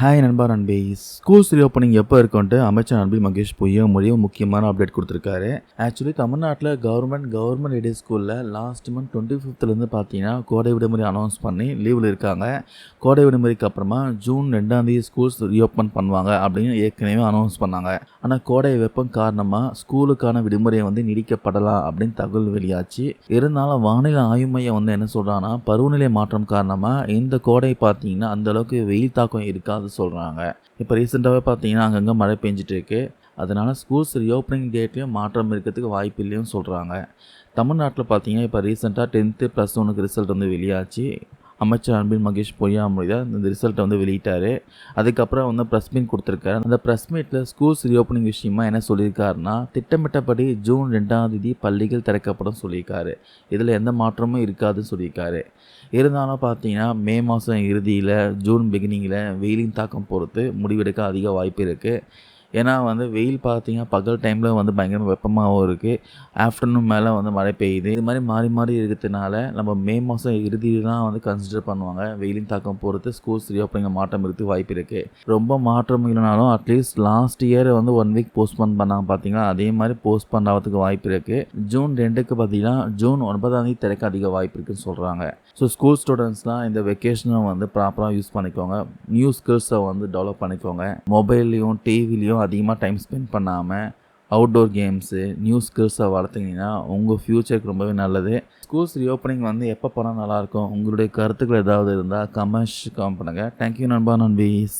Hi நண்பா நண்பி. Schools reopening எப்போ இருக்குன்ட்டு அமைச்சர் அன்பில் மகேஷ் பொய்யும் மொழியும் முக்கியமான அப்டேட் கொடுத்துருக்காரு. ஆக்சுவலி தமிழ்நாட்டில் கவர்மெண்ட் கவர்மெண்ட் எய்டட் ஸ்கூலில் லாஸ்ட் மந்த் டுவெண்ட்டி ஃபிஃப்த்லேருந்து பார்த்தீங்கன்னா கோடை விடுமுறை அனௌன்ஸ் பண்ணி லீவில் இருக்காங்க. கோடை விடுமுறைக்கு அப்புறமா ஜூன் ரெண்டாந்தேதி ஸ்கூல்ஸ் ரீஓப்பன் பண்ணுவாங்க அப்படின்னு ஏற்கனவே அனௌன்ஸ் பண்ணாங்க. ஆனால் கோடை வெப்பம் காரணமாக ஸ்கூலுக்கான விடுமுறை வந்து நீடிக்கப்படலாம் அப்படின்னு தகவல் வெளியாச்சு. இருந்தாலும் வானிலை ஆய்வு மையம் வந்து என்ன சொல்கிறாங்கன்னா பருவநிலை மாற்றம் காரணமாக இந்த கோடை பார்த்தீங்கன்னா அந்த அளவுக்கு வெயில் தாக்கம் இருக்காது சொல்கிறாங்க இப்போ ரீசெண்டாகவே பார்த்தீங்கன்னா அங்கங்கே மழை பெஞ்சிட்டு இருக்கு அதனால் ஸ்கூல்ஸ் ரீஓப்பனிங் டேட்லேயும் மாற்றம் இருக்கிறதுக்கு வாய்ப்பு இல்லைன்னு சொல்கிறாங்க தமிழ்நாட்டில் பார்த்தீங்கன்னா இப்போ ரீசெண்டாக டென்த்து ப்ளஸ் ஒனுக்கு ரிசல்ட் வந்து வெளியாச்சு. அமைச்சர் அன்பில் மகேஷ் பொய்யாமொழி தான் இந்த ரிசல்ட்டை வந்து வெளியிட்டார். அதுக்கப்புறம் வந்து ப்ரெஸ் மீட் கொடுத்துருக்காரு. அந்த ப்ரெஸ் மீட்டில் ஸ்கூல்ஸ் ரீஓப்பனிங் விஷயமா என்ன சொல்லியிருக்காருன்னா திட்டமிட்டபடி ஜூன் ரெண்டாம் தேதி பள்ளிகள் திறக்கப்படும் சொல்லியிருக்காரு. இதில் எந்த மாற்றமும் இருக்காதுன்னு சொல்லியிருக்காரு. இருந்தாலும் பார்த்தீங்கன்னா மே மாதம் இறுதியில் ஜூன் பிகினிங்கில் வெயிலின் தாக்கம் பொறுத்து முடிவெடுக்க அதிக வாய்ப்பு இருக்குது ஏன்னா வந்து வெயில் பார்த்தீங்கன்னா பகல் டைமில் வந்து பயங்கரமாக வெப்பமாகவும் இருக்குது ஆஃப்டர்நூன் மேலே வந்து மழை பெய்யுது. இது மாதிரி மாறி மாறி இருக்கிறதுனால நம்ம மே மாதம் இறுதியில் தான் வந்து கன்சிடர் பண்ணுவாங்க. வெயிலின் தாக்கம் பொறுத்து ஸ்கூல்ஸ் ரீஓப்பனிங் மாற்றம் இருக்குது வாய்ப்பு இருக்குது ரொம்ப மாற்றம் இல்லைனாலும் அட்லீஸ்ட் லாஸ்ட் இயர் வந்து ஒன் வீக் போஸ்ட்போன் பண்ணாங்க பார்த்தீங்கன்னா அதே மாதிரி போஸ்ட்போன் ஆகிறதுக்கு வாய்ப்பு இருக்குது ஜூன் ரெண்டுக்கு பார்த்தீங்கன்னா ஜூன் ஒன்பதாம் தேதி திறக்க அதிக வாய்ப்பு இருக்குன்னு சொல்கிறாங்க ஸோ ஸ்கூல் ஸ்டூடெண்ட்ஸ்லாம் இந்த வெக்கேஷனை வந்து ப்ராப்பராக யூஸ் பண்ணிக்கோங்க. நியூ ஸ்கில்ஸை வந்து டெவலப் பண்ணிக்கோங்க. மொபைல்லையும் டிவிலையும் அதிகமாக டைம் ஸ்பெண்ட் பண்ணாமல் அவுட்டோர் கேம்ஸு நியூ ஸ்கில்ஸை வளர்த்திங்கன்னா உங்கள் ஃப்யூச்சருக்கு ரொம்பவே நல்லது. ஸ்கூல்ஸ் ரீஓப்பனிங் வந்து எப்போ போனால் நல்லாயிருக்கும் உங்களுடைய கருத்துக்கள் ஏதாவது இருந்தால் கமெண்ட்ஸ் காம் பண்ணுங்கள் தேங்க்யூ நண்பா நண்பீஸ்.